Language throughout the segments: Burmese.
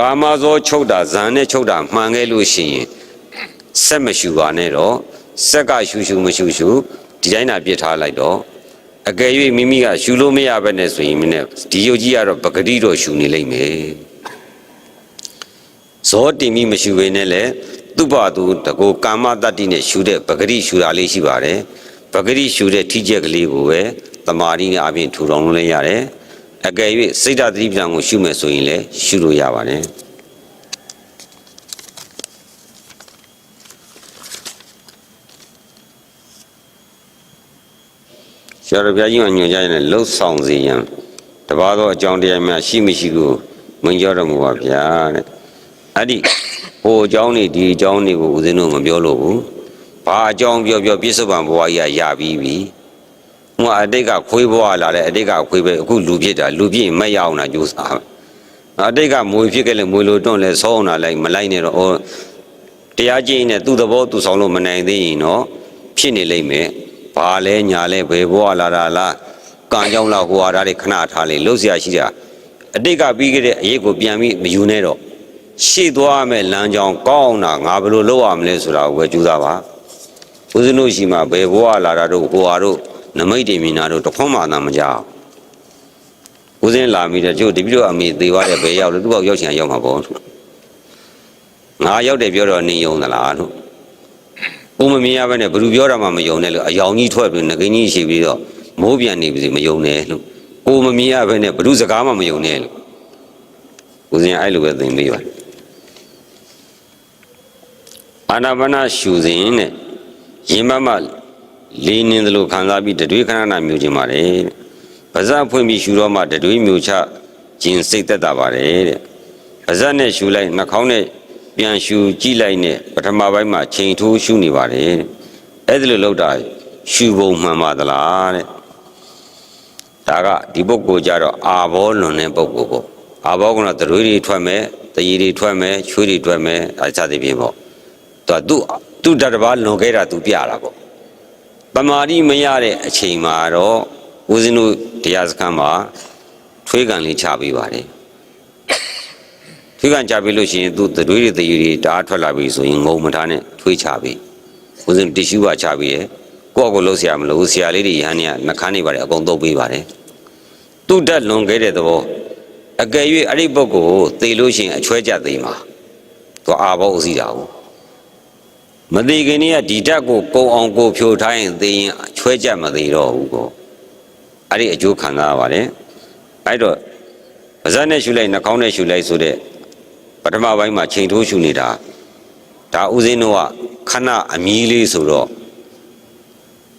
ကာမဇောချုပ်တာဇန်နဲ့ချုပ်တာမှန်ခဲ့လို့ရှိရင်ဆက်မရှူပါနဲ့တော့ဆက်ကရှူရှူမရှူရှူဒီတိုင်းသာပြစ်ထားလိုက်တော့အကယ်၍မိမိကရှူလို့မရဘဲနဲ့ဆိုရင်မင်းဒီယုတ်ကြီးကတော့ပဂတိတော့ရှူနေလိမ့်မယ်ဇောတင်မိမရှူဘဲနဲ့လေသူ့ဘာသူတကောကာမတတ္တိနဲ့ရှူတဲ့ပဂတိရှူတာလေးရှိပါတယ်ပဂတိရှူတဲ့ထိကျက်ကလေးကိုပဲတမာရီနဲ့အပြင်ထူထောင်လို့လည်းရတယ် အကယ်၍စိတ်ဓာတ်သတိပ္ပံကိုရှုမယ်ဆိုရင်လည်းရှုလို့ရပါတယ်ဆရာတော်ဘုရားကြီးကညွှန်ကြားရင်လှုပ်ဆောင်စေရန်တပါးသောအကြောင်းတရားများရှိမရှိကိုမင်းကြောတော်မူပါဗျာတဲ့အဲ့ဒီဟိုအကြောင်းနေဒီအကြောင်းတွေကိုဦးဇင်းတို့မပြောလို့ဘူးဘာအကြောင်းပြောပြောပြစ္ဆုတ်ပံဘဝကြီးကရပြီးပြီ ဟိုအတိတ်ကခွေးဘွားလာတဲ့အတိတ်ကခွေးပဲအခုလူဖြစ်တာလူဖြစ်ရင်မရအောင်တာကြိုးစားအတိတ်ကမွေဖြစ်ခဲ့လေမွေလိုတွန့်လဲဆောင်းတာလိုက်မလိုက်နဲ့တော့ဟိုတရားကျင့်နေသူ့သဘောသူဆောင်လို့မနိုင်သေးရင်တော့ဖြစ်နေလိမ့်မယ်ဘာလဲညာလဲဘယ်ဘွားလာတာလားကံကြောင့်လားဟိုဟာဓာတ်တွေခဏထားလေလှုပ်ရှားရှိတာအတိတ်ကပြီးခဲ့တဲ့အရေးကိုပြန်ပြီးမယူနဲ့တော့ရှေ့သွားမယ်လမ်းကြောင်းကောင်းတာငါဘယ်လိုလုပ်ရမလဲဆိုတာကိုပဲကြိုးစားပါဦးဇင်းတို့ရှိမှဘယ်ဘွားလာတာတို့ဟိုဟာတို့ နမိတ်တွေမြင်တာတို့တခွန်းမှသာမကြောက်ဦးဇင်းလာမိတဲ့ကျို့တပိတော့အမေသေးသွားတဲ့ဘယ်ရောက်လဲသူ့ဘောက်ရောက်ချင်ရောက်မှာပေါ့ငါရောက်တယ်ပြောတော့နင်းယုံသလားလို့ကိုမမြင်ရဘဲနဲ့ဘယ်သူပြောတာမှမယုံနဲ့လို့အယောင်ကြီးထွက်ပြီးငကိန်းကြီးရှိပြီးတော့မိုးပြန်နေပြီမယုံနဲ့လို့ကိုမမြင်ရဘဲနဲ့ဘယ်သူစကားမှမယုံနဲ့လို့ဦးဇင်းအဲ့လိုပဲသင်ပေးပါအာနာပါနရှူစဉ်နဲ့ရင်မမ လေးနင်းသလိုခံစားပြီးတတွေးခဏခဏမြူခြင်းပါတယ်တဲ့ပါဇက်ဖွင့်ပြီးရှူတော့မှတတွေးမြူချခြင်းစိတ်သက်သာပါတယ်တဲ့ပါဇက်နဲ့ရှူလိုက်နှာခေါင်းနဲ့ပြန်ရှူကြည့်လိုက်နဲ့ပထမပိုင်းမှာချိန်ထိုးရှူနေပါတယ်တဲ့အဲ့ဒီလိုလောက်တာရှူပုံမှန်ပါသလားတဲ့ဒါကဒီပုဂ္ဂိုလ်ကြတော့အာဘောလွန်တဲ့ပုဂ္ဂိုလ်ပေါ့အာဘောကတော့သရွေးတွေထွက်မယ်တရီတွေထွက်မယ်ချွေးတွေထွက်မယ်အဲစသဖြင့်ပေါ့သူကသူ့သူ့တတဘာလွန်ခဲ့တာသူပြတာပေါ့ ပမာတိမရတဲ့အချိန်မှာတော့ဦးဇင်းတို့တရားစခန်းမှာထွေးကန်လေးချပေးပါတယ် ထွေးကန်ကြပြီလို့ရှိရင်သူသတွေးတွေတည်တွေတအားထွက်လာပြီဆိုရင်ငုံမထားနဲ့ထွေးချပြီဦးစင်တ िश ူပါချပြီရယ်ကိုယ့်အကိုလှုပ်ရှားမလို့ဆရာလေးတွေရဟန်းเนี่ยနှခမ်းနေပါတယ်အကုန်တုပ်ပေးပါတယ်သူ့တက်လွန်ခဲ့တဲ့သဘောအကယ်၍အဲ့ဒီပုဂ္ဂိုလ်ကိုသေလို့ရှိရင်အချွဲကြသေးမှာသူအာဘောဥစည်းတာကို မသေးခင်နေ့ကဒီတက်ကိုကုံအောင်ကိုဖြိုထားရင်သေရင်အချွဲကြမသေးတော့ဘူးကောအဲ့ဒီအကျိုးခံစားရပါတယ်အဲ့တော့ပါဇက်နဲ့ရှူလိုက်နှာခေါင်းနဲ့ရှူလိုက်ဆိုတဲ့ပထမပိုင်းမှာချိန်ထိုးရှူနေတာဒါဥစဉ်တော့ခဏအမီးလေးဆိုတော့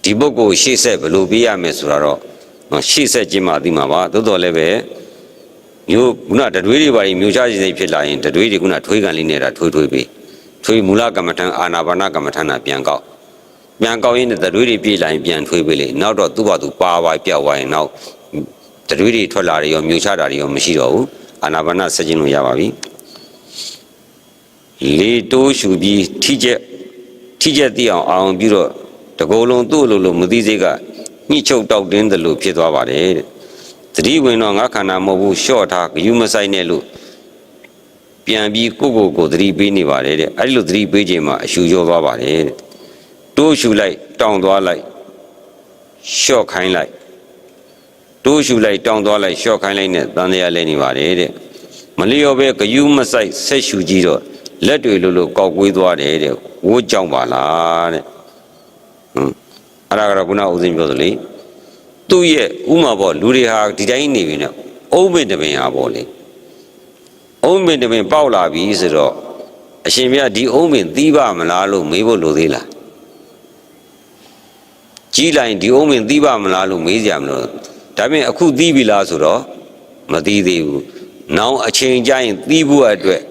ဒီပုဂ္ဂိုလ်ရှေ့ဆက်ဘယ်လိုပြရမယ်ဆိုတာတော့နော်ရှေ့ဆက်ခြင်းမှသိမှာပါသို့တော်လည်းပဲမျိုးခုနတတွေးတွေပါရင်မျိုးချစိတ်ဖြစ်လာရင်တတွေးတွေခုနထွေးကန်လေးနေတာထွေးထွေးပြီး ထွေးမူလကမ္မထံအာနာပါနကမ္မထံနာပြန်ကောက်ပြန်ကောက်ရင်တတွေးတွေပြေးလာရင်ပြန်ထွေးပေးလေနောက်တော့သူ့ဘာသူပါပါပြောက်သွားရင်နောက်တတွေးတွေထွက်လာတယ်ရောမျိုးချတာတွေရောမရှိတော့ဘူးအာနာပါနဆက်ခြင်းလို့ရပါပြီလေတိုးရှူပြီးထိချက်ထိချက်သိအောင်အောင်ပြီးတော့တကိုယ်လုံးသူ့လိုလိုမသိစိတ်ကညှိချုပ်တောက်တင်းတယ်လို့ဖြစ်သွားပါတယ်တဲ့သတိဝင်တော့ငါခန္ဓာမဟုတ်ဘူးရှော့ထားဂယုမဆိုင်နဲ့လို့ ပြန်ပြီးကိုယ့်ကိုယ်ကိုသတိပေးနေပါတယ်တဲ့အဲ့ဒီလိုသတိပေးခြင်းမှာအရှူရောသွားပါတယ်တဲ့တိုးရှူလိုက်တောင်းသွားလိုက်ရှော့ခိုင်းလိုက်တိုးရှူလိုက်တောင်းသွားလိုက်ရှော့ခိုင်းလိုက်နဲ့တန်တရားလဲနေပါတယ်တဲ့မလျော်ပဲဂယုမဆိုင်ဆက်ရှူကြည့်တော့လက်တွေလိုလိုကောက်ကွေးသွားတယ်တဲ့ဝိုးကြောင်ပါလားတဲ့ဟွန်းအဲ့ဒါကတော့ခုနဦးစင်းပြောသလိုသူ့ရဲ့ဥမာပေါ့လူတွေဟာဒီတိုင်းနေပြီနဲ့အုံးမင်တပင်ဟာပေါ့လေ အုံးမင်တပင်ပေါက်လာပြီဆိုတော့အရှင်မြတ်ဒီအုံးမင်သီးပါမလားလို့မေးဖို့လိုသေးလားကြီးလိုက်ဒီအုံးမင်သီးပါမလားလို့မေးကြမလို့ဒါပေမဲ့အခုသီးပြီလားဆိုတော့မသီးသေးဘူးနောင်အချိန်ကျရင်သီးဖို့အတွက်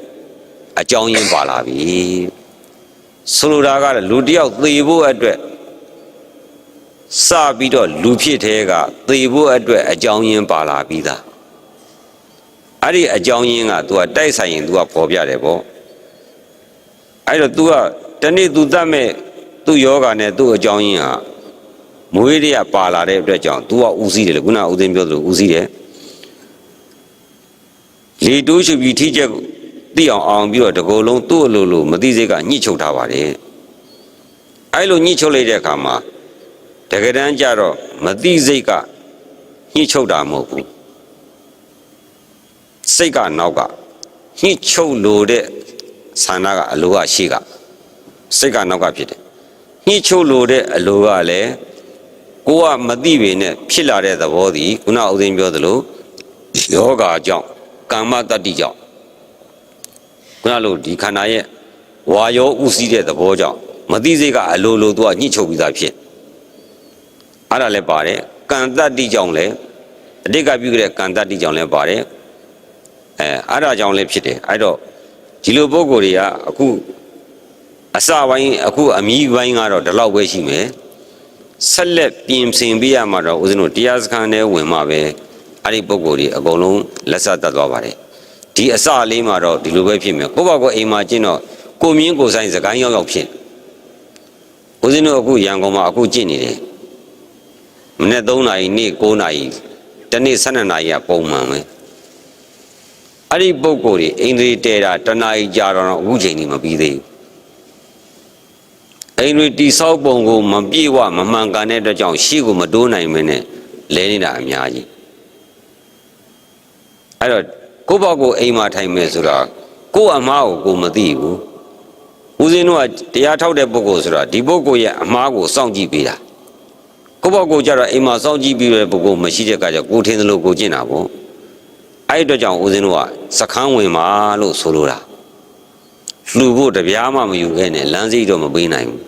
အကြောင်းရင်းပါလာပြီဆိုလိုတာကလည်းလူတစ်ယောက်သေဖို့အတွက်စပြီးတော့လူဖြစ်တဲ့ကသေဖို့အတွက်အကြောင်းရင်းပါလာပြီးသား အဲ့ဒီအကြောင်းရင်းက तू ကတိုက်ဆိုင်ရင် तू ကပေါ်ပြတယ်ပေါ့အဲ့တော့ तू ကတနေ့ तू တတ်မဲ့သူ့ယောဂာနဲ့သူ့အကြောင်းရင်းဟာမွေးရပါလာတဲ့အတွက်ကြောင့် तू ကဦးစီးတယ်လေခုနဦးသိန်းပြောသလိုဦးစီးတယ် လေတိုးရှုပြီးထိချက် သိအောင်အောင်ပြီးတော့တကောလုံးသူ့အလိုလိုမသိစိတ်ကညှိချုပ်ထားပါတယ်အဲ့လိုညှိချုပ်လိုက်တဲ့အခါမှာတကယ်တမ်းကျတော့မသိစိတ်ကညှိချုပ်တာမဟုတ်ဘူး စိတ်ကနောက်ကညှိချုပ်လို့တဲ့ဆန္ဒကအလိုကရှိကစိတ်ကနောက်ကဖြစ်တယ်ညှိချုပ်လို့တဲ့အလိုကလည်းကိုကမသိပေနဲ့ဖြစ်လာတဲ့သဘောသည်ခုနဦးသိန်းပြောသလိုယောဂါကြောင့်ကာမတတ္တိကြောင့်ခုနလိုဒီခန္ဓာရဲ့ဝါယောဥစည်းတဲ့သဘောကြောင့်မသိစိတ်ကအလိုလိုသူကညှိချုပ်ပြီးသားဖြစ်အဲ့ဒါလည်းပါတယ်ကံတတ္တိကြောင့်လည်းအတိတ်ကပြုခဲ့တဲ့ကံတတ္တိကြောင့်လည်းပါတယ် အဲအဲ့ဒါကြောင့်လည်းဖြစ်တယ်အဲ့တော့ဒီလိုပုံကိုယ်တွေကအခုအစပိုင်းအခုအမီးပိုင်းကတော့ဒီလောက်ပဲရှိမယ်ဆက်လက်ပြင်ဆင်ပေးရမှာတော့ဦးဇင်းတို့တရားစခန်းထဲဝင်မှာပဲအဲ့ဒီပုံကိုယ်တွေအကုန်လုံးလက်ဆက်တတ်သွားပါတယ်ဒီအစလေးမှာတော့ဒီလိုပဲဖြစ်မယ်ကိုယ့်ဘာကိုအိမ်မှာကျင့်တော့ကိုမြင်းကိုဆိုင်စကိုင်းရောက်ရောက်ဖြစ်ဦးဇင်းတို့အခုရန်ကုန်မှာအခုကျင့်နေတယ်မနေ့3နာရီနေ့9နာရီတနေ့12နာရီကပုံမှန်ပဲ အဲ့ဒီပုံကိုယ်တွေအိန္ဒြေတဲတာတနာရီကြာတော့အခုချိန်ကြီးမပြီးသေးဘူးအိန္ဒြေတိဆောက်ပုံကိုမပြေဝမမှန်ကန်တဲ့အတွက်ကြောင့်ရှေ့ကိုမတိုးနိုင်မင်းနဲ့လဲနေတာအများကြီးအဲ့တော့ကိုယ့်ဘောက်ကိုအိမ်မှာထိုင်မယ်ဆိုတာကိုယ့်အမားကိုကိုယ်မသိဘူးဦးဇင်းတို့ကတရားထောက်တဲ့ပုဂ္ဂိုလ်ဆိုတာဒီပုဂ္ဂိုလ်ရဲ့အမားကိုစောင့်ကြည့်ပေးတာကိုယ့်ဘောက်ကိုကြတော့အိမ်မှာစောင့်ကြည့်ပြီးတဲ့ပုဂ္ဂိုလ်မရှိတဲ့အခါကျကိုယ်ထင်သလိုကိုကျင့်တာပေါ့ အဲ့ဒီအတွက်ကြောင့်ဦးဇင်းတို့ကစခန်းဝင်ပါလို့ဆိုလိုတာလှူဖို့တပြားမှမယူခဲ့နဲ့လမ်းစိတ်တော့မပေးနိုင်ဘူး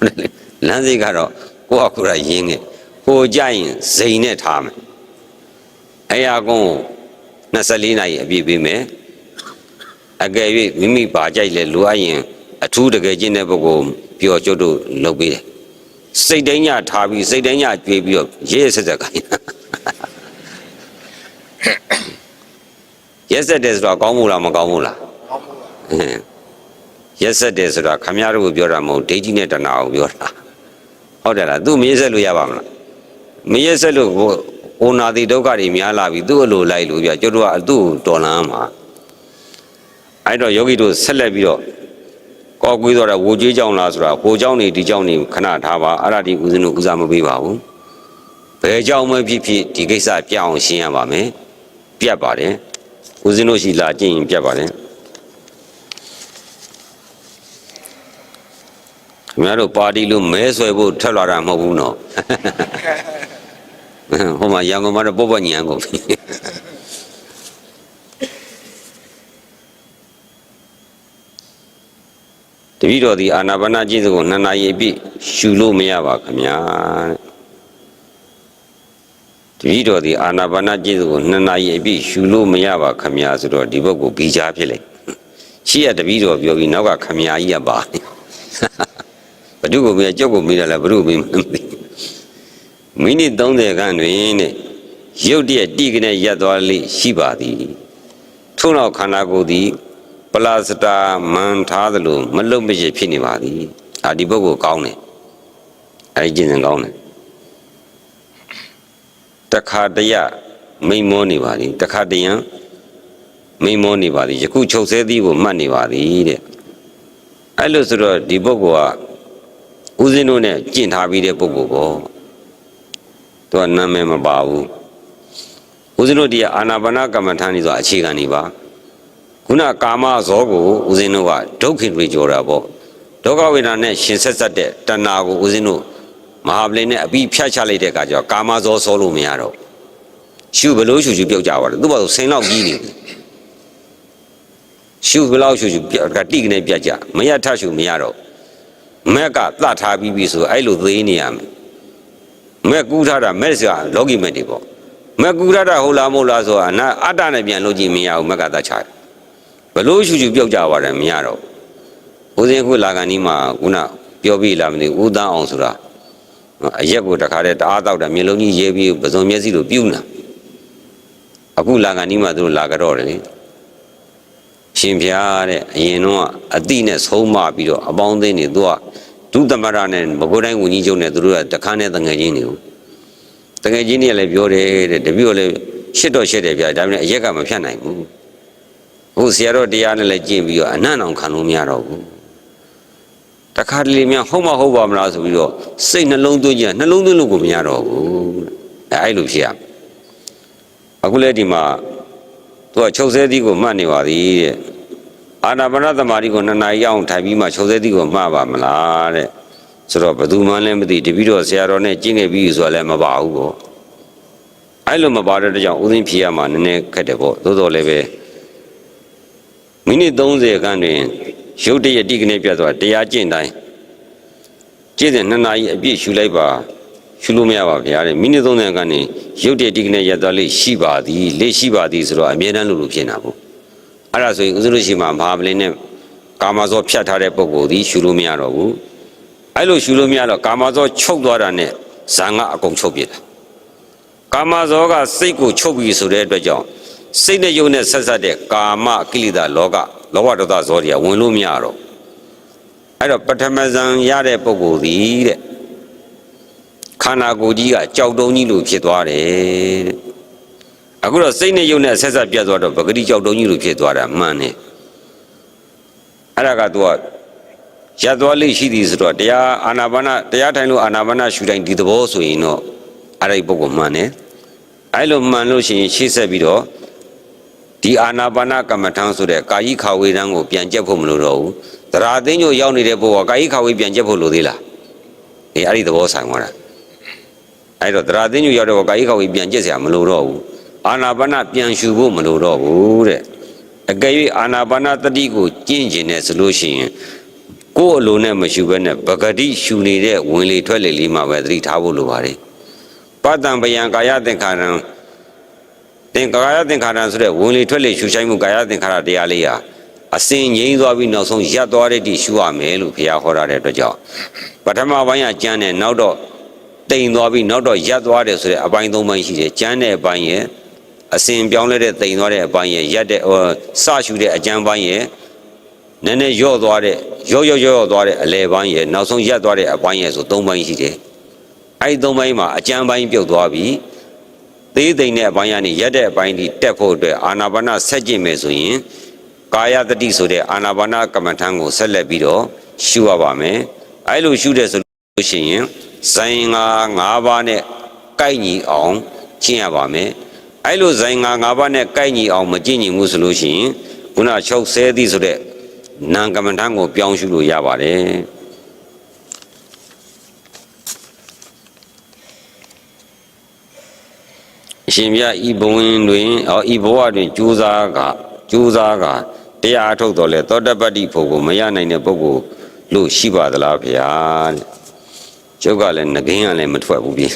ဟုတ်တယ်လေလမ်းစိတ်ကတော့ကိုယ့်အကူရရင်းခဲ့ကိုကြရင်ဇိန်နဲ့ထားမယ်အရာကုန်းကို24နာရီအပြည့်ပေးမယ်အကယ်၍မိမိပါကြိုက်လဲလိုအပ်ရင်အထူးတကယ်ကျင့်တဲ့ပုဂ္ဂိုလ်ပျော်ကျွတ်တို့လုပ်ပေးတယ်စိတ်တိုင်းညထားပြီးစိတ်တိုင်းညကြွေးပြီးတော့ရဲရဲဆက်ဆက်ခိုင်းတာ ရက်ဆက်တယ်ဆိုတော့ကောင်းမှုလားမကောင်းဘူးလားကောင်းမှုပါအင်းရက်ဆက်တယ်ဆိုတာခမရတို့ကိုပြောတာမဟုတ်ဒိဋ္ဌိနဲ့တဏှာကိုပြောတာဟုတ်တယ်လားသူမရက်ဆက်လို့ရပါမလားမရက်ဆက်လို့ကိုအိုနာတိဒုက္ခတွေများလာပြီသူ့အလိုလိုက်လို့ပြကျွတ်တို့ကသူ့ကိုတော်လန်းမှာအဲ့တော့ယောဂီတို့ဆက်လက်ပြီးတော့ကောက်ကွေးတော့ဝိုကျွေးကြောင်းလားဆိုတာဟိုကြောင်းနေဒီကြောင်းနေခဏထားပါအဲ့ဒါဒီဦးဇင်းတို့ဦးစားမပေးပါဘူးဘယ်ကြောင်းမှဖြစ်ဖြစ်ဒီကိစ္စပြအောင်ရှင်းရပါမယ် ပြတ်ပါတယ်ဦးဇင်းတို့ရှိလာကြည့်ရင်ပြတ်ပါတယ်ခင်ဗျားတို့ပါတီလို့မဲဆွဲဖို့ထက်လာတာမဟုတ်ဘူးနော်ဟိုမှာရန်ကုန်မှာတော့ပေါ့ပေါ့ညံကုန်ပြီတပည့်တော်ဒီအာနာပါနာကျင့်စဉ်ကိုနှစ်နာရီပြည့်ရှူလို့မရပါခင်ဗျာတဲ့ တပည့်တော်ဒီအာနာပါနာကျင့်စဉ်ကိုနှစ်နာရီအပြည့်ရှူလို့မရပါခင်ဗျာဆိုတော့ဒီဘက်ကိုဘီချာဖြစ်လိုက်ရှေ့ကတပည့်တော်ပြောပြီးနောက်ကခင်ဗျာကြီးကပါနေဘဒုကိုမေးကြောက်ကိုမေးတယ်လားဘဒုမေးမသိမိနစ်30ခန့်တွင်တဲ့ရုတ်တရက်တိကနေရက်သွားလိရှိပါသည်ထို့နောက်ခန္ဓာကိုယ်သည်ပလာစတာမန်ထားသလိုမလုံမရဖြစ်နေပါသည်အာဒီပုဂ္ဂိုလ်ကောင်းတယ်အဲဒီကျင့်စဉ်ကောင်းတယ် တခါတရမိန်မောနေပါသည်တခါတရံမိန်မောနေပါသည်ယခုချုပ်ဆဲသည်ကိုမှတ်နေပါသည်တဲ့အဲ့လိုဆိုတော့ဒီပုဂ္ဂိုလ်ကဦးဇင်းတို့နဲ့ကျင့်ထားပြီးတဲ့ပုဂ္ဂိုလ်ပေါ့သူကနာမည်မပါဘူးဦးဇင်းတို့ဒီအာနာပါနကမ္မထာနေဆိုအခြေခံနေပါခုနကာမဇောကိုဦးဇင်းတို့ကဒုက္ခင်တွေကြောတာပေါ့ဒုက္ခဝေဒနာနဲ့ရှင်ဆက်ဆက်တဲ့တဏှာကိုဦးဇင်းတို့ မဟာပလင်နဲ့အပြီးဖြတ်ချလိုက်တဲ့အခါကျတော့ကာမဇောဆောလို့မရတော့ရှုဘလို့ရှုရှုပြုတ်ကြပါတော့သူ့ဘာလို့ဆင်းလောက်ကြီးနေတယ်ရှုဘလို့ရှုရှုပြကတိကနေပြတ်ကြမရထရှုမရတော့မက်ကသတ်ထားပြီးပြီဆိုအဲ့လိုသေးနေရမယ်မက်ကူးထားတာမက်စကလောကီမက်တွေပေါ့မက်ကူးထားတာဟုတ်လားမဟုတ်လားဆိုတာနာအတ္တနဲ့ပြန်လုပ်ကြည့်မရဘူးမက်ကသတ်ချတယ်ဘလို့ရှူရှူပြုတ်ကြပါတယ်မရတော့ဦးစင်းခုလာကန်ဒီမှာခုနပြောပြီးလားမသိဘူးဦးတန်းအောင်ဆိုတာ အရက်ကိုတခါတည်းတအားတောက်တာမျိုးလုံးကြီးရေးပြီးပစုံမျက်စိလိုပြုတ်နာအခုလာကန်ဒီမှာသူတို့လာကြတော့တယ်လေရှင်ဖျားတဲ့အရင်တော့အတိနဲ့ဆုံးမပြီးတော့အပေါင်းအသင်းတွေသူကဒုသမရနဲ့မကွေးတိုင်းဝန်ကြီးချုပ်နဲ့သူတို့ကတခါနဲ့တငယ်ချင်းတွေကိုတငယ်ချင်းတွေကလည်းပြောတယ်တဲ့တပည့်ကလည်းရှစ်တော့ရှစ်တယ်ဗျာဒါပေမဲ့အရက်ကမဖြတ်နိုင်ဘူးဟအခုဆရာတော်တရားနဲ့လည်းကျင့်ပြီးတော့အနံ့အောင်ခံလို့မရတော့ဘူး တခါတလေများဟုတ်မဟုတ်ပါမလားဆိုပြီးတော့စိတ်နှလုံးသွင်းကြနှလုံးသွင်းလို့ကိုမရတော့ဘူးအဲအဲ့လိုဖြစ်ရမယ်အခုလည်းဒီမှာသူကချုပ်ဆဲသီးကိုမှတ်နေပါသည်တဲ့အာနာပါနသမာဓိကိုနှစ်နာရီအောင်ထိုင်ပြီးမှချုပ်ဆဲသီးကိုမှတ်ပါမလားတဲ့ဆိုတော့ဘယ်သူမှလည်းမသိတပည့်တော်ဆရာတော်နဲ့ကျင့်ခဲ့ပြီးဆိုတော့လည်းမပါဘူးပေါ့အဲ့လိုမပါတဲ့အတွက်ကြောင့်ဥသိဖြေရမှာနည်းနည်းခက်တယ်ပေါ့သို့တော်လည်းပဲမိနစ်30ခန်းတွင် ရုပ်တရက်တိကနေပြတ်သွားတရားကျင့်တိုင်းကျင့်တဲ့နှစ်နာရီအပြည့်ရှူလိုက်ပါရှူလို့မရပါဗျာတဲ့မိနစ်30ခန်းနေရုပ်တရက်တိကနေရသွားလိရှိပါသည်လေရှိပါသည်ဆိုတော့အမြဲတမ်းလို့လို့ဖြစ်နေတာပေါ့အဲ့ဒါဆိုရင်ဥစ္စလို့ရှိမှမဟာပလင်နဲ့ကာမဇောဖြတ်ထားတဲ့ပုံကိုယ်ဒီရှူလို့မရတော့ဘူးအဲ့လိုရှူလို့မရတော့ကာမဇောချုပ်သွားတာနဲ့ဇံကအကုန်ချုပ်ပြစ်တာကာမဇောကစိတ်ကိုချုပ်ပြီဆိုတဲ့အတွက်ကြောင့်စိတ်နဲ့ယုံနဲ့ဆက်ဆက်တဲ့ကာမကိလေသာလောက လောဘဒေါသဇောတွေကဝင်လို့မရတော့အဲ့တော့ပထမဇံရတဲ့ပုဂ္ဂိုလ်သည်တဲ့ခန္ဓာကိုယ်ကြီးကကြောက်တုံးကြီးလိုဖြစ်သွားတယ်တဲ့အခုတော့စိတ်နဲ့ယုံနဲ့ဆက်ဆက်ပြတ်သွားတော့ပဂတိကြောက်တုံးကြီးလိုဖြစ်သွားတာမှန်တယ်အဲ့ဒါကသူကရသွားလိမ့်ရှိသည်ဆိုတော့တရားအာနာပါနတရားထိုင်လို့အာနာပါနရှူတိုင်းဒီသဘောဆိုရင်တော့အဲ့ဒီပုဂ္ဂိုလ်မှန်တယ်အဲ့လိုမှန်လို့ရှိရင်ရှေ့ဆက်ပြီးတော့ ဒီအာနာပါနကမ္မထံဆိုတဲ့ကာယိခဝေဒံကိုပြန်ကြက်ဖို့မလိုတော့ဘူးသရာသိညို့ရောက်နေတဲ့ပုဂ္ဂိုလ်ကကာယိခဝေပြန်ကြက်ဖို့လိုသေးလားအေးအဲ့ဒီသဘောဆိုင်သွားတာအဲ့တော့သရာသိညို့ရောက်တဲ့ပုဂ္ဂိုလ်ကာယိခဝေပြန်ကြက်เสียမလိုတော့ဘူးအာနာပါနပြန်ရှူဖို့မလိုတော့ဘူးတဲ့အကယ်၍အာနာပါနတတိကိုကျင့်ကျင်တယ်ဆိုလို့ရှိရင် ကိုယ်အလိုနဲ့မရှူဘဲနဲ့ပဂတိရှူနေတဲ့ဝင်လေထွက်လေလေးမှာပဲသတိထားဖို့လိုပါတယ်ပတ္တံပယံကာယသင်္ခါရံ သင်္ကာယသင်္ခါရံဆိုတဲ့ဝင်လေထွက်လေရှူဆိုင်မှုကာယသင်္ခါရတရားလေးဟာအစဉ်ငြိမ်းသွားပြီးနောက်ဆုံးရပ်သွားတဲ့တိရှူရမယ်လို့ဘုရားဟောထားတဲ့အတွက်ကြောင့်ပထမပိုင်းကကျမ်းတယ်နောက်တော့တိမ်သွားပြီးနောက်တော့ရပ်သွားတယ်ဆိုတဲ့အပိုင်းသုံးပိုင်းရှိတယ်ကျမ်းတဲ့အပိုင်းရဲ့အစဉ်ပြောင်းလဲတဲ့တိမ်သွားတဲ့အပိုင်းရဲ့ရပ်တဲ့ဟိုစရှူတဲ့အကျမ်းပိုင်းရဲ့နည်းနည်းရော့သွားတဲ့ရော့ရော့ရော့သွားတဲ့အလဲပိုင်းရဲ့နောက်ဆုံးရက်သွားတဲ့အပိုင်းရဲ့ဆို၃ပိုင်းရှိတယ်။အဲဒီ၃ပိုင်းမှာအကျမ်းပိုင်းပြုတ်သွားပြီး သေးသိမ့်တဲ့အပိုင်းကနေရက်တဲ့အပိုင်းဒီတက်ဖို့အတွက်အာနာပါနဆက်ကျင့်မယ်ဆိုရင်ကာယတတိဆိုတဲ့အာနာပါနကမ္မထံကိုဆက်လက်ပြီးတော့ရှုရပါမယ်။အဲလိုရှုတဲ့ဆိုလို့ရှိရင်ဇိုင်ငါ၅ပါးနဲ့ကိုက်ညီအောင်ကျင့်ရပါမယ်။အဲလိုဇိုင်ငါ၅ပါးနဲ့ကိုက်ညီအောင်မကျင့်ညီမှုဆိုလို့ရှိရင်ခုနချုပ်ဆဲသည်ဆိုတဲ့နာကမ္မဋ္ဌာန်းကိုပြောင်းရှုလို့ရပါတယ် အရှင်မြတ်ဤဘဝင်တွင်အော်ဤဘဝတွင်ကြိုးစားကကြိုးစားကတရားအထုတ်တော်လဲသောတပတ္တိဖို့ကိုမရနိုင်တဲ့ပုဂ္ဂိုလ်လို့ရှိပါသလားဗျာတဲ့ကျုပ်ကလည်းငကင်းကလည်းမထွက်ဘူးပြင်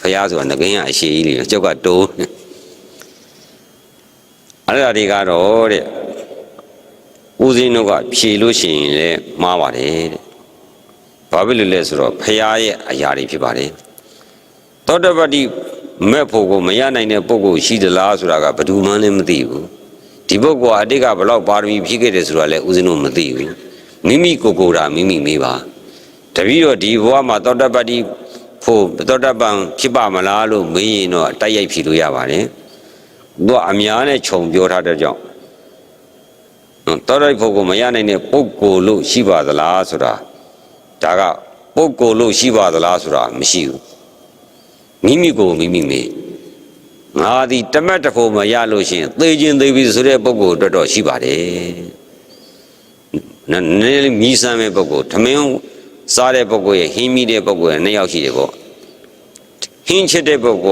ဖះဆိုတာငကင်းကအရှိကြီးလေကျုပ်ကတိုးအဲ့ဒါတွေကတော့တဲ့ဦးစင်းတို့ကဖြေလို့ရှိရင်လည်းမှားပါတယ်တဲ့။ဘာဖြစ်လို့လဲဆိုတော့ဖရာရဲ့အရာတွေဖြစ်ပါတယ်။သောတပတ္တိ မဲ့ဖို့ကိုမရနိုင်တဲ့ပုဂ္ဂိုလ်ရှိသလားဆိုတာကဘယ်သူမှလည်းမသိဘူး။ဒီပုဂ္ဂိုလ်ကအတိတ်ကဘလောက်ပါရမီဖြည့်ခဲ့တယ်ဆိုတာလည်းဦးစင်းတို့မသိဘူး။မိမိကိုယ်ကိုယ်တာမိမိမေးပါ။တပည့်တော်ဒီဘဝမှာသောတပတ္တိဖို့သောတပန်ဖြစ်ပါမလားလို့မေးရင်တော့တိုက်ရိုက်ဖြေလို့ရပါတယ်။သူကအများနဲ့ခြုံပြောထားတဲ့ကြောင့်တောရိုက်ဖို့ကိုမရနိုင်တဲ့ပုံကိုယ်လို့ရှိပါသလားဆိုတာဒါကပုံကိုယ်လို့ရှိပါသလားဆိုတာမရှိဘူး မိမိကိုယ်မိမိမေးငါဒီတမတ်တဖို့မရလို့ရှိရင်သေခြင်းသေပြီဆိုတဲ့ပုံကိုယ်အတွက်တော့ရှိပါတယ်နည်းနည်းလေးမြည်ဆမ်းမဲ့ပုံကိုယ်ထမင်းစားတဲ့ပုံကိုယ်ရဲ့ဟင်းမိတဲ့ပုံကိုယ်ရဲ့နှစ်ယောက်ရှိတယ်ပေါ့ဟင်းချစ်တဲ့ပုံက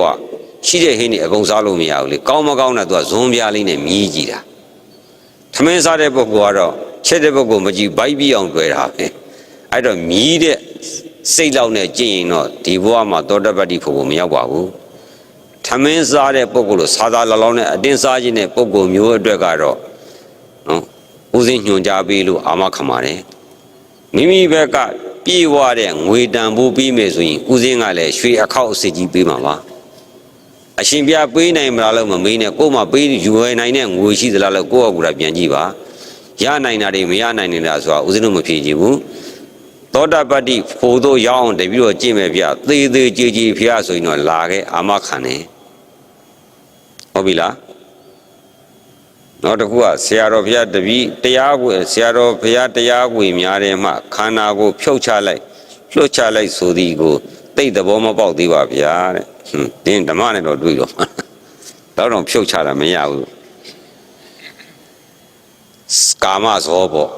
ရှိတဲ့ဟင်းတွေအကုန်စားလို့မရဘူးလေကောင်းမကောင်းတာသူကဇွန်ပြားလေးနဲ့မြည်ကြည့်တာသမင်းစားတဲ့ပုဂ္ဂိုလ်ကတော့ချက်တဲ့ပုဂ္ဂိုလ်မကြည့်ဘိုက်ပြီးအောင်တွေ့တာပဲအဲ့တော့မြည်တဲ့ စိတ်လောက်နဲ့ကြင်ရင်တော့ဒီဘဝမှာသောတပတ္တိဖို့ကိုမရောက်ပါဘူးသမင်းစားတဲ့ပုဂ္ဂိုလ်လို့စားသားလောင်လောင်နဲ့အတင်းစားခြင်းတဲ့ပုဂ္ဂိုလ်မျိုးအတွက်ကတော့နော်ဦးစင်းညွှန်ကြားပေးလို့အာမခံပါတယ်မိမိဘက်ကပြေဝတဲ့ငွေတန်ဖို့ပြီးမယ်ဆိုရင်ဦးစင်းကလည်းရွှေအခောက်အစစ်ကြီးပေးမှာပါအရှင်ပြပေးနိုင်မလားလို့မမေးနဲ့ကို့မှာပေးယူဝယ်နိုင်တဲ့ငွေရှိသလားလို့ကိုယ့်အကူတာပြန်ကြည့်ပါရနိုင်တာတွေမရနိုင်နေတာဆိုတာဦးဇင်းတို့မဖြေကြည့်ဘူး သောတာပတ္တိဖို့တို့ရအောင်တပြီးတော့ကြည့်မယ်ဗျသေသေးကြည်ကြည်ဖျားဆိုရင်တော့လာခဲ့အာမခံတယ်ဟုတ်ပြီလားနောက်တစ်ခုကဆရာတော်ဘုရားတပည့်တရားကိုဆရာတော်ဘုရားတရားကိုများတယ်မှခန္ဓာကိုဖြုတ်ချလိုက်လွှတ်ချလိုက်ဆိုသည်ကိုသိတဲ့ဘောမပေါက်သေးပါဗျာတဲ့ဟွန်းတင်းဓမ္မနဲ့တော့တွေ့တော့တော့တော့ဖြုတ်ချတာမရဘူးကာမဇောပေါ့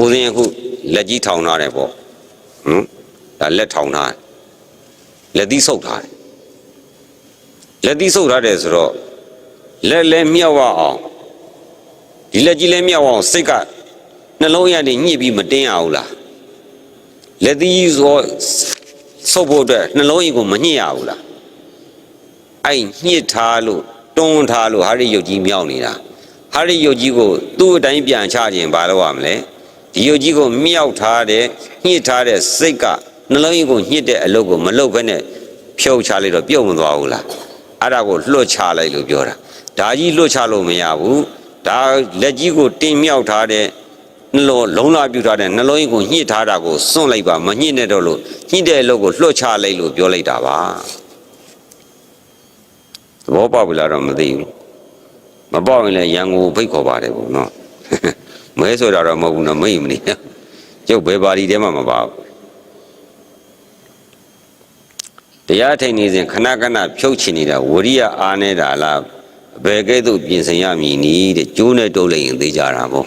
ဦးဇင်းအခုလက်ကြီးထောင်ထားတယ်ပေါ့ဟမ်ဒါလက်ထောင်ထားတယ်လက်သီးဆုပ်ထားတယ်လက်သီးဆုပ်ထားတယ်ဆိုတော့လက်လည်းမြောက်အောင်ဒီလက်ကြီးလည်းမြောက်အောင်စိတ်ကနှလုံးရည်ညှိပြီးမတင်းရဘူးလားလက်သီးဆိုဆုပ်ဖို့အတွက်နှလုံးရည်ကိုမညှိရဘူးလားအဲ့ညှစ်ထားလို့တွန်းထားလို့ဟာရိယုတ်ကြီးမြောက်နေတာဟာရိယုတ်ကြီးကိုသူ့အတိုင်းပြန်ချခြင်းဘာလို့ရမလဲ ဒီယုတ်ကြီးကိုမြောက်ထားတဲ့ညှစ်ထားတဲ့စိတ်ကနှလုံးရည်ကိုညှစ်တဲ့အလုပ်ကိုမလုပ်ဘဲနဲ့ဖြုတ်ချလိုက်တော့ပြုတ်မသွားဘူးလားအဲ့ဒါကိုလွှတ်ချလိုက်လို့ပြောတာဒါကြီးလွှတ်ချလို့မရဘူးဒါလက်ကြီးကိုတင်းမြောက်ထားတဲ့နှလုံးလုံးလာပြူထားတဲ့နှလုံးရည်ကိုညှစ်ထားတာကိုစွန့်လိုက်ပါမညှစ်နဲ့တော့လို့ညှစ်တဲ့အလုပ်ကိုလွှတ်ချလိုက်လို့ပြောလိုက်တာပါသဘောပေါက်ပြီလားတော့မသိဘူးမပေါက်ရင်လည်းရန်ကုန်ဖိတ်ခေါ်ပါတယ်ဘုံနော် မဲဆိုတာတော့မဟုတ်ဘူးနော်မိတ်မနေကျုပ်ဘယ်ပါတီထဲမှမပါဘူးတရားထိုင်နေစဉ်ခဏခဏဖြုတ်ချင်နေတာဝရိယအားနေတာလားဘယ်ကဲ့သို့ပြင်ဆင်ရမည်နီးတဲ့ကျိုးနဲ့တုတ်လိုက်ရင်သေးကြတာပေါ့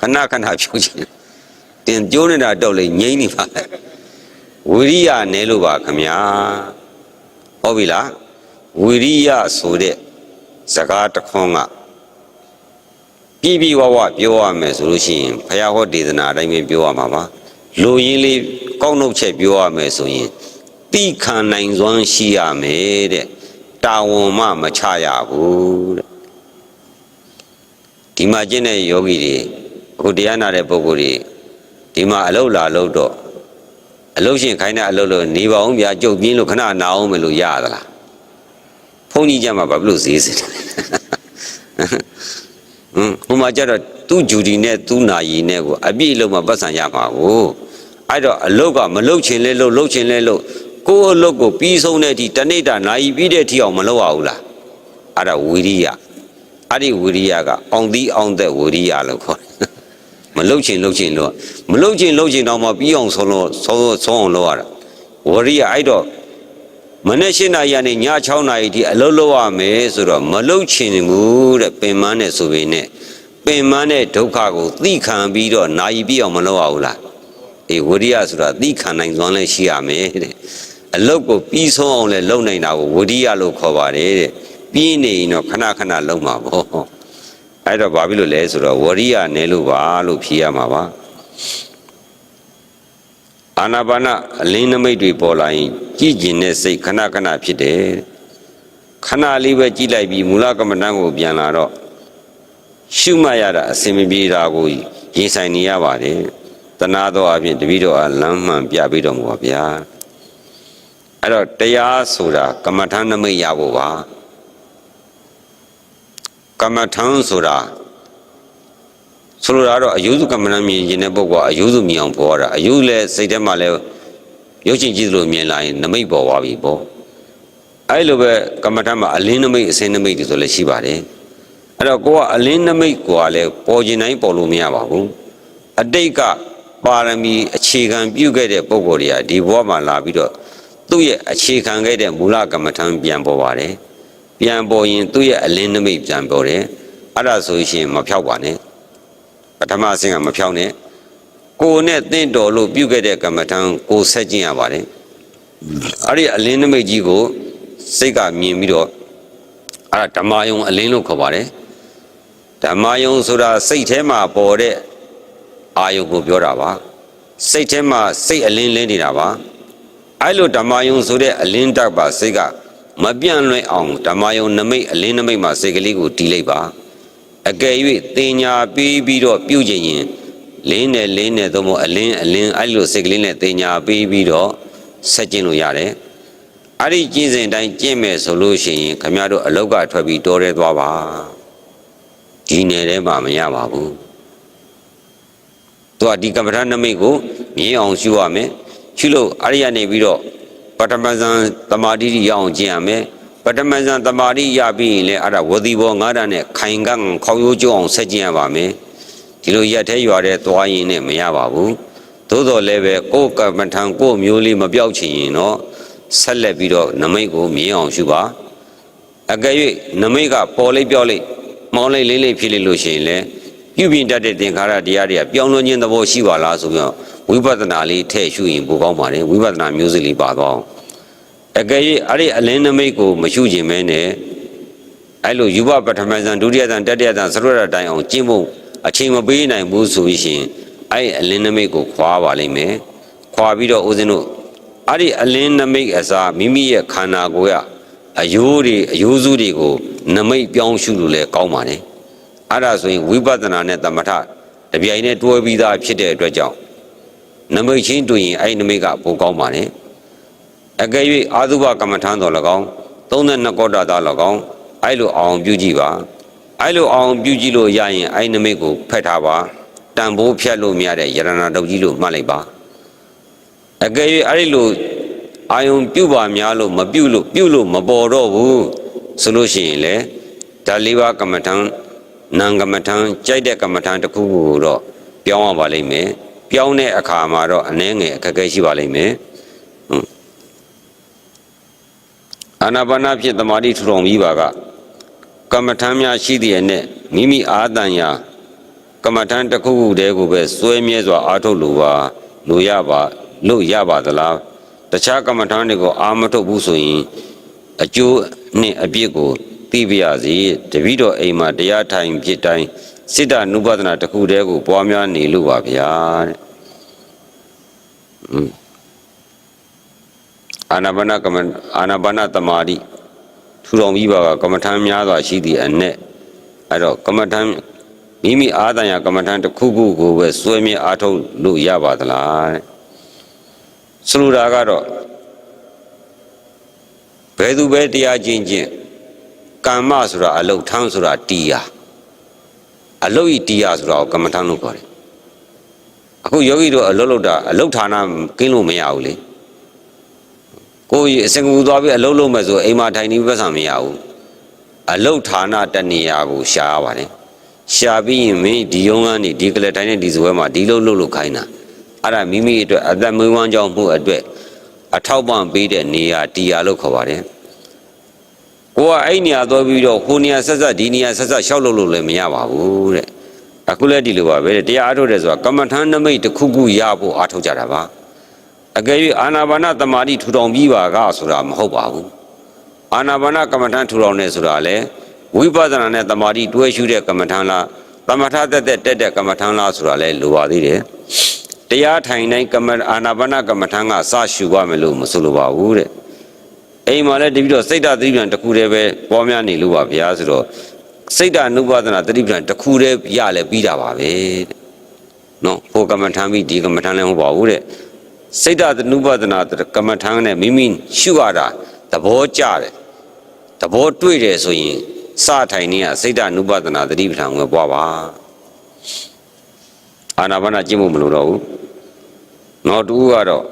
ခဏခဏဖြုတ်ချင်တင်ကျိုးနေတာတုတ်လိုက်ငိမ့်နေပါလေဝရိယနဲလို့ပါခမညာဟုတ်ပြီလားဝိရိယဆိုတဲ့စကားတစ်ခွန်းက ပြည့်ပြည့်ဝဝပြောရမယ်ဆိုလို့ရှိရင်ဘုရားဟောဒေသနာအတိုင်းပဲပြောရမှာပါလူရင်းလေးကောက်နှုတ်ချက်ပြောရမယ်ဆိုရင်တိခံနိုင်စွမ်းရှိရမယ်တဲ့တာဝန်မှမချရဘူးတဲ့ဒီမှာကျင့်တဲ့ယောဂီတွေအခုတရားနာတဲ့ပုဂ္ဂိုလ်တွေဒီမှာအလုတ်လာအလုတ်တော့အလုတ်ရှင်ခိုင်းတဲ့အလုတ်လို့နေပါအောင်ဗျာကြုတ်ပြင်းလို့ခဏနာအောင်မယ်လို့ရသလားဘုန်းကြီးကြမှာဘာဖြစ်လို့ဈေးစစ်တယ် ဟွန်းဟိုမှာကျတော့သူ့ဂျူဒီနဲ့သူ့နာယီနဲ့ကိုအပြည့်အလုံးမပတ်စံရမှာကိုအဲ့တော့အလုတ်ကမလုတ်ချင်လဲလုတ်လုတ်ချင်လဲလုတ်ကိုယ့်အလုတ်ကိုပြီးဆုံးတဲ့အထိတနေ့တာနာယီပြီးတဲ့အထိအောင်မလုတ်ရဘူးလားအဲ့ဒါဝီရိယအဲ့ဒီဝီရိယကအောင်သီးအောင်သက်ဝီရိယလို့ခေါ်တယ်မလုတ်ချင်လုတ်ချင်လို့မလုတ်ချင်လုတ်ချင်တော့မှပြီးအောင်ဆုံးလို့ဆုံးဆုံးအောင်လုပ်ရတာဝီရိယအဲ့တော့ မနေ့၈နာရီကနေည6နာရီထိအလုပ်လုပ်ရမယ်ဆိုတော့မလုပ်ချင်ဘူးတဲ့ပင်မနဲ့ဆိုပေနဲ့ပင်မနဲ့ဒုက္ခကိုသိခံပြီးတော့နာယီပြည့်အောင်မလုပ်ရဘူးလားအေးဝိရိယဆိုတာသိခံနိုင်စွမ်းလည်းရှိရမယ်တဲ့အလုပ်ကိုပြီးဆုံးအောင်လည်းလုပ်နိုင်တာကိုဝိရိယလို့ခေါ်ပါတယ်တဲ့ပြီးနေရင်တော့ခဏခဏလုပ်မှာပေါ့အဲ့တော့ဘာဖြစ်လို့လဲဆိုတော့ဝရိယနဲ့လို့ပါလို့ဖြေရမှာပါ အာနာပါနအလင်းနမိတ်တွေပေါ်လာရင်ကြည်ကျင်တဲ့စိတ်ခဏခဏဖြစ်တယ်ခဏလေးပဲကြည်လိုက်ပြီးမူလကမ္မဋ္ဌာန်းကိုပြန်လာတော့ရှုမှတ်ရတာအစင်မပြေတာကိုရင်ဆိုင်နေရပါတယ်တနာတော်အပြင်တပည့်တော်အလမ်းမှန်ပြပြီးတော်မူပါဗျာအဲ့တော့တရားဆိုတာကမ္မဋ္ဌာန်းနမိတ်ရဖို့ပါကမ္မဋ္ဌာန်းဆိုတာ ဆိုလိုတာကတော့အယုစုကမ္မဏမြင်ခြင်းတဲ့ပုဂ္ဂိုလ်ကအယုစုမြင်အောင်ပေါ်ရတာအယုလည်းစိတ်ထဲမှာလည်းရုပ်ချင်းကြည့်သလိုမြင်လာရင်နမိတ်ပေါ်သွားပြီပေါ့အဲ့လိုပဲကမ္မထမှာအလင်းနမိတ်အစင်းနမိတ်တွေဆိုလည်းရှိပါတယ်အဲ့တော့ကိုကအလင်းနမိတ်ကိုကလည်းပေါ်ခြင်းတိုင်းပေါ်လို့မရပါဘူးအတိတ်ကပါရမီအခြေခံပြုခဲ့တဲ့ပုဂ္ဂိုလ်တွေကဒီဘဝမှာလာပြီးတော့သူ့ရဲ့အခြေခံခဲ့တဲ့မူလကမ္မထပြန်ပေါ်ပါတယ်ပြန်ပေါ်ရင်သူ့ရဲ့အလင်းနမိတ်ပြန်ပေါ်တယ်အဲ့ဒါဆိုရှင်မဖြောက်ပါနဲ့ ပထမအဆင့်ကမဖြောင်းနဲ့ကိုယ်နဲ့တင့်တော်လို့ပြုခဲ့တဲ့ကမ္မထံကိုဆက်ကျင်ရပါတယ်အဲ့ဒီအလင်းနမိတ်ကြီးကိုစိတ်ကမြင်ပြီးတော့အဲ့ဒါဓမ္မယုံအလင်းလို့ခေါ်ပါတယ်ဓမ္မယုံဆိုတာစိတ်ထဲမှာပေါ်တဲ့အာယုကိုပြောတာပါစိတ်ထဲမှာစိတ်အလင်းလင်းနေတာပါအဲ့လိုဓမ္မယုံဆိုတဲ့အလင်းတက်ပါစိတ်ကမပြန့်လွင့်အောင်ဓမ္မယုံနမိတ်အလင်းနမိတ်မှာစိတ်ကလေးကိုတီးလိုက်ပါ အကယ်၍တင်ညာပေးပြီးတော့ပြုကျင်ရင်လင်းနဲ့လင်းနဲ့သို့မဟုတ်အလင်းအလင်းအဲ့လိုစိတ်ကလေးနဲ့တင်ညာပေးပြီးတော့ဆက်ကျင်လို့ရတယ်အဲ့ဒီကျင့်စဉ်တိုင်းကျင့်မယ်ဆိုလို့ရှိရင်ခမရတို့အလောက်ကထွက်ပြီးတောရဲသွားပါဒီနယ်ထဲမှာမရပါဘူးသူကဒီကမ္မထာနမိတ်ကိုမြင်အောင်ရှုရမယ်ရှုလို့အဲ့ဒီကနေပြီးတော့ပထမဇန်တမာတိတိရအောင်ကျင့်ရမယ် ပထမဇန်တမာတိရပြီးရင်လည်းအဲ့ဒါဝတိဘောငါးဓာတ်နဲ့ခိုင်ကန်းခေါင်းရိုးကျအောင်ဆက်ကျင်ရပါမယ်ဒီလိုရက်သေးရွာတဲ့သွားရင်နဲ့မရပါဘူးသို့တော်လည်းပဲကိုယ်ကမ္မထံကိုယ်မျိုးလေးမပြောက်ချင်ရင်တော့ဆက်လက်ပြီးတော့နမိတ်ကိုမြင်အောင်ရှုပါအကယ်၍နမိတ်ကပေါ်လေးပြောလေးမောင်းလေးလေးလေးဖြစ်လိလို့ရှိရင်လည်းပြုပြင်တတ်တဲ့သင်္ခါရတရားတွေကပြောင်းလဲခြင်းသဘောရှိပါလားဆိုပြီးတော့ဝိပဿနာလေးထည့်ရှုရင်ပိုကောင်းပါတယ်ဝိပဿနာမျိုးစိလေးပါတော့အောင် အကယ်၍အဲ့ဒီအလင်းနမိတ်ကိုမရှုခြင်းမဲနဲ့အဲ့လိုယူဘပထမဇန်ဒုတိယဇန်တတိယဇန်သရုရတိုင်အောင်ကျင့်ဖို့အချိန်မပေးနိုင်ဘူးဆိုရင်အဲ့ဒီအလင်းနမိတ်ကိုခွာပါလိမ့်မယ်ခွာပြီးတော့ဦးဇင်းတို့အဲ့ဒီအလင်းနမိတ်အစားမိမိရဲ့ခန္ဓာကိုယ်ကအယိုးတွေအယိုးစုတွေကိုနမိတ်ပြောင်းရှုလို့လည်းကောင်းပါတယ်အဲ့ဒါဆိုရင်ဝိပဿနာနဲ့တမထတပြိုင်တည်းတွဲပြီးသားဖြစ်တဲ့အတွက်ကြောင့်နမိတ်ချင်းတွေ့ရင်အဲ့ဒီနမိတ်ကပိုကောင်းပါတယ် အကယ်၍အာသုဘကမ္မထံတော်၎င်း32ကောတာသား၎င်းအဲ့လိုအောင်ပြုကြည့်ပါအဲ့လိုအောင်ပြုကြည့်လို့ရရင်အဲ့နမိတ်ကိုဖက်ထားပါတန်ဖိုးဖြတ်လို့မရတဲ့ယရဏတုတ်ကြီးလို့မှတ်လိုက်ပါအကယ်၍အဲ့ဒီလိုအာယုံပြုပါများလို့မပြုလို့ပြုလို့မပေါ်တော့ဘူးဆိုလို့ရှိရင်လေဒါလေးပါးကမ္မထံနံကမ္မထံကြိုက်တဲ့ကမ္မထံတစ်ခုခုကိုတော့ပြောင်းရပါလိမ့်မယ်ပြောင်းတဲ့အခါမှာတော့အနည်းငယ်အခက်အခဲရှိပါလိမ့်မယ် အာနာပါနာဖြင့်တမာတိထူထောင်ပြီးပါကကမ္မထမ်းများရှိသည့်အနဲ့မိမိအာတန်ရာကမ္မထမ်းတစ်ခုခုတည်းကိုပဲစွဲမြဲစွာအားထုတ်လိုပါလိုရပါလို့ရပါသလားတခြားကမ္မထမ်းတွေကိုအာမထုတ်ဘူးဆိုရင်အကျိုးနဲ့အပြစ်ကိုသိပြရစီတပည့်တော်အိမ်မှာတရားထိုင်ဖြစ်တိုင်းစိတ္တနုပဒနာတစ်ခုတည်းကိုပွားများနေလို့ပါဗျာတဲ့ အာနာပါနကမ္မအာနာပါနတမာတိထူထောင်ပြီးပါကကမ္မထမ်းများစွာရှိသည့်အ내အဲ့တော့ကမ္မထမ်းမိမိအာသံယကမ္မထမ်းတစ်ခုခုကိုပဲစွဲမြဲအားထုတ်လို့ရပါသလားတဲ့ဆိုလိုတာကတော့ဘယ်သူပဲတရားချင်းချင်းကမ္မဆိုတာအလုတ်ထမ်းဆိုတာတီးယာအလုတ်ဤတီးယာဆိုတာကိုကမ္မထမ်းလို့ခေါ်တယ်အခုယောဂီတို့အလုတ်လုတ်တာအလုတ်ဌာနကင်းလို့မရဘူးလေ ကိုယ်အစင်ကူသွားပြီးအလုပ်လုပ်မယ်ဆိုအိမ်မှာထိုင်နေပတ်စံမရဘူးအလုပ်ဌာနတနေရာကိုရှာရပါတယ်ရှာပြီးရင်မင်းဒီယုံကနေဒီကလေးတိုင်းနဲ့ဒီစပွဲမှာဒီလုပ်လုပ်လို့ခိုင်းတာအဲ့ဒါမိမိအတွက်အသက်မွေးဝမ်းကြောင်းမှုအတွက်အထောက်ပံ့ပေးတဲ့နေရာတီရာလို့ခေါ်ပါတယ်ကိုကအဲ့နေရာသွားပြီးတော့ဟိုနေရာဆက်ဆက်ဒီနေရာဆက်ဆက်ရှောက်လုပ်လို့လည်းမရပါဘူးတဲ့အခုလည်းဒီလိုပါပဲတဲ့တရားအားထုတ်တယ်ဆိုတာကမ္မထမ်းနမိတ်တစ်ခုခုရဖို့အားထုတ်ကြတာပါ အကယ်၍အာနာပါနတမာတိထူထောင်ပြီးပါကဆိုတာမဟုတ်ပါဘူးအာနာပါနကမ္မထံထူထောင်နေဆိုတာလေဝိပဿနာနဲ့တမာတိတွဲရှုတဲ့ကမ္မထံလားတမထတက်တက်တက်တဲ့ကမ္မထံလားဆိုတာလေလိုပါသေးတယ်တရားထိုင်တိုင်းကမ္မအာနာပါနကမ္မထံကစရှုပါမယ်လို့မဆိုလိုပါဘူးတဲ့အိမ်မှာလည်းတပြီးတော့စိတ်ဓာတ်သတိပ္ပံတစ်ခုတည်းပဲပေါ်များနေလို့ပါဗျာဆိုတော့စိတ်ဓာတ်နုပါဒနာသတိပ္ပံတစ်ခုတည်းရလဲပြီးတာပါပဲတဲ့နော်ဟိုကမ္မထံပြီးဒီကမ္မထံလည်းမဟုတ်ပါဘူးတဲ့ စိတ်ဓာတ်နုပဒနာကမ္မထံနဲ့မိမိရှုရတာသဘောကျတယ်သဘောတွေ့တယ်ဆိုရင်စထိုင်နေရစိတ်ဓာတ်နုပဒနာသတိပဋ္ဌာန်ကိုပွားပါအာနာပါနကျင့်ဖို့မလိုတော့ဘူးနောက်တူကတော့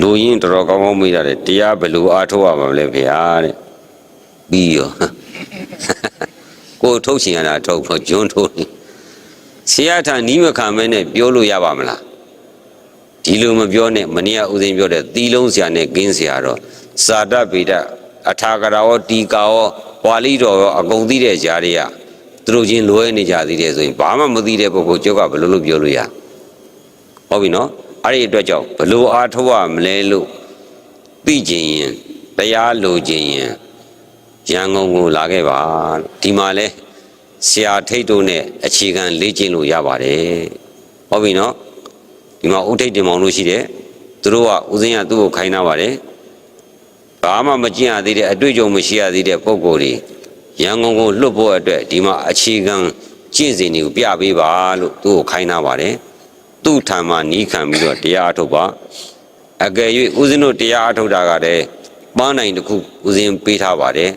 လူရင်းတော်တော်ကောင်းကောင်းမေးတာတဲ့တရားဘယ်လိုအားထုတ်ရမှာလဲဖေဟာတဲ့ပြီးရောကိုယ်ထုတ်ချင်ရတာထုတ်ဖို့ဂျွန်းထုတ်နေဆရာထံနီးမခံမဲနဲ့ပြောလို့ရပါမလား ဒီလိုမပြောနဲ့မနေ့ကဥစဉ်ပြောတဲ့သီလုံးဆရာနဲ့ကင်းဆရာတော့စာတဗေဒအထာကရာရောတီကာရောဝါလိတော်ရောအကုန်သိတဲ့ဂျာတွေကသူတို့ချင်းလွဲနေကြသေးတယ်ဆိုရင်ဘာမှမသိတဲ့ပုဂ္ဂိုလ်ကျောက်ကဘယ်လိုလုပ်ပြောလို့ရဟုတ်ပြီနော်အဲ့ဒီအတွက်ကြောင့်ဘလို့အားထုတ်ရမလဲလို့သိကျင်ရင်တရားလိုချင်ရင်ရန်ကုန်ကိုလာခဲ့ပါဒီမှာလဲဆရာထိတ်တို့နဲ့အခြေခံလေ့ကျင့်လို့ရပါတယ်ဟုတ်ပြီနော် ဒီမှာဥထိတ်တင်မောင်လို့ရှိတယ်သူတို့ကဦးစင်းကသူ့ကိုခိုင်းနာပါတယ်ဘာမှမကျင့်ရသေးတဲ့အတွေ့အကြုံမရှိရသေးတဲ့ပုံကိုယ်တွေရန်ကုန်ကိုလွတ်ဖို့အတွက်ဒီမှာအခြေခံကျင့်စဉ်တွေကိုပြပေးပါလို့သူ့ကိုခိုင်းနာပါတယ်သူ့ထံမှာနီးခံပြီးတော့တရားအထုတ်ပါအကယ်၍ဦးစင်းတို့တရားအထုတ်တာကလည်းပန်းနိုင်တစ်ခုဦးစင်းပေးထားပါတယ်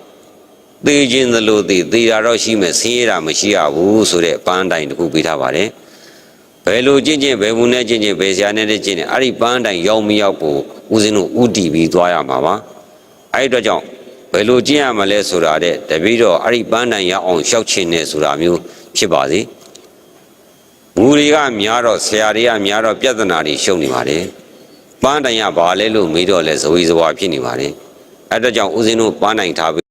သေခြင်းသလိုသေသေတာတော့ရှိမယ်ဆင်းရဲတာမရှိရဘူးဆိုတဲ့ပန်းတိုင်တစ်ခုပေးထားပါတယ် ဘယ်လိုကျင့်ကျင့်ဘယ်ဘူးနဲ့ကျင့်ကျင့်ဘယ်ဆရာနဲ့ကျင့်ကျင့်အဲ့ဒီပန်းတိုင်ရောက်မရောက်ကိုဦးဇင်းတို့ဥတီပြီးသွားရမှာပါအဲ့ဒီတော့ကြောင့်ဘယ်လိုကျင့်ရမလဲဆိုတာတဲ့တပည့်တော်အဲ့ဒီပန်းတိုင်ရအောင်ရှောက်ချင်နေဆိုတာမျိုးဖြစ်ပါစေမူတွေကများတော့ဆရာတွေကများတော့ပြဿနာတွေရှုံနေပါတယ်ပန်းတိုင်ရဘာလဲလို့မေးတော့လဲဇဝေဇဝါဖြစ်နေပါတယ်အဲ့ဒါကြောင့်ဦးဇင်းတို့ပန်းတိုင်ထားပြီး